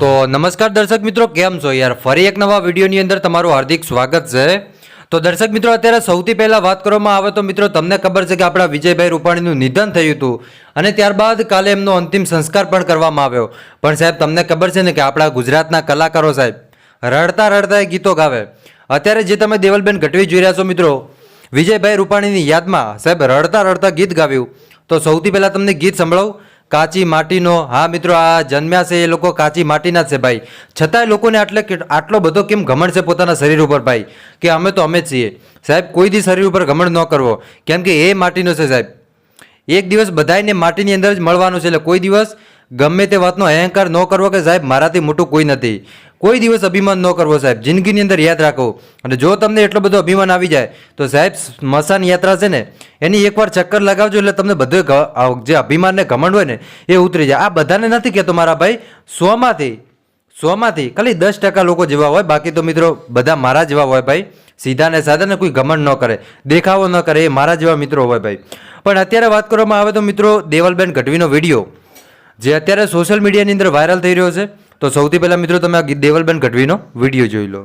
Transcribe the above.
તો નમસ્કાર દર્શક મિત્રો, કેમ છો યાર? ફરી એક નવા વિડીયોની અંદર તમારું હાર્દિક સ્વાગત છે. તો દર્શક મિત્રો, અત્યારે સૌથી પહેલાં વાત કરવામાં આવે તો મિત્રો, તમને ખબર છે કે આપણા વિજયભાઈ રૂપાણીનું નિધન થયું હતું અને ત્યારબાદ કાલે એમનો અંતિમ સંસ્કાર પણ કરવામાં આવ્યો. પણ સાહેબ, તમને ખબર છે ને કે આપણા ગુજરાતના કલાકારો સાહેબ, રડતા રડતા એ ગીતો ગાવે. અત્યારે જે તમે દેવલબેન ગઢવી જોઈ રહ્યા છો મિત્રો, વિજયભાઈ રૂપાણીની યાદમાં સાહેબ રડતા રડતા ગીત ગાવ્યું. તો સૌથી પહેલાં તમને ગીત સંભળાવું. કાચી માટીનો, હા મિત્રો, આ જન્મ્યા છે એ લોકો કાચી માટીના છે ભાઈ. છતાંય લોકોને આટલે આટલો બધો કેમ ઘમંડ છે પોતાના શરીર ઉપર ભાઈ? કે અમે તો અમે જ છીએ. સાહેબ, કોઈ દી શરીર ઉપર ઘમંડ ન કરવો. કેમ કે એ માટીનો છે સાહેબ. એક દિવસ બધાયને માટીની અંદર જ મળવાનું છે એટલે કોઈ દિવસ ગમે તે વાતનો અહંકાર ન કરવો કે સાહેબ, મારાથી મોટું કોઈ નથી. કોઈ દિવસ અભિમાન ન કરવો સાહેબ, જિંદગીની અંદર યાદ રાખો. અને જો તમને એટલો બધો અભિમાન આવી જાય, તો સાહેબ, સ્મશાન યાત્રા છે ને, એની એકવાર ચક્કર લગાવજો એટલે તમને બધું જે અભિમાનને ઘમંડ હોય ને, એ ઉતરી જાય. આ બધાને નથી કહેતો મારા ભાઈ, સોમાંથી સોમાંથી ખાલી દસ ટકા લોકો જેવા હોય. બાકી તો મિત્રો, બધા મારા જેવા હોય ભાઈ. સીધા ને સાદા ને કોઈ ઘમંડ ન કરે, દેખાવો ન કરે, એ મારા જેવા મિત્રો હોય ભાઈ. પણ અત્યારે વાત કરવામાં આવે તો મિત્રો, દેવલબેન ગઢવીનો વીડિયો. જે અત્યારે સોશિયલ મીડિયાની અંદર વાયરલ થઈ રહ્યો છે. તો સૌથી પહેલાં મિત્રો તમે દેવલબેન ગઢવીનો વીડિયો જોઈ લો.